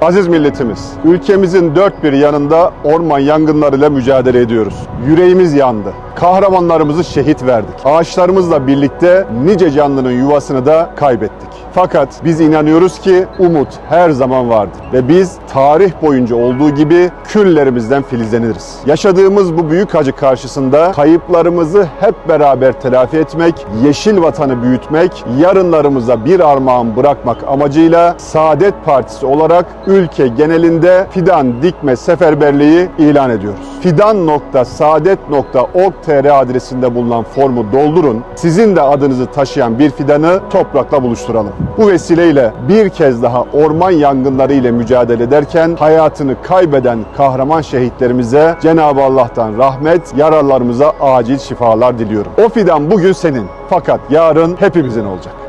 Aziz milletimiz, ülkemizin dört bir yanında orman yangınlarıyla mücadele ediyoruz. Yüreğimiz yandı. Kahramanlarımızı şehit verdik. Ağaçlarımızla birlikte nice canlının yuvasını da kaybettik. Fakat biz inanıyoruz ki umut her zaman vardır ve biz tarih boyunca olduğu gibi küllerimizden filizleniriz. Yaşadığımız bu büyük acı karşısında kayıplarımızı hep beraber telafi etmek, yeşil vatanı büyütmek, yarınlarımıza bir armağan bırakmak amacıyla Saadet Partisi olarak ülke genelinde fidan dikme seferberliği ilan ediyoruz. fidan.saadet.org.tr adresinde bulunan formu doldurun. Sizin de adınızı taşıyan bir fidanı toprakla buluşturalım. Bu vesileyle bir kez daha orman yangınları ile mücadele ederken hayatını kaybeden kahraman şehitlerimize Cenab-ı Allah'tan rahmet, yaralarımıza acil şifalar diliyorum. O fidan bugün senin fakat yarın hepimizin olacak.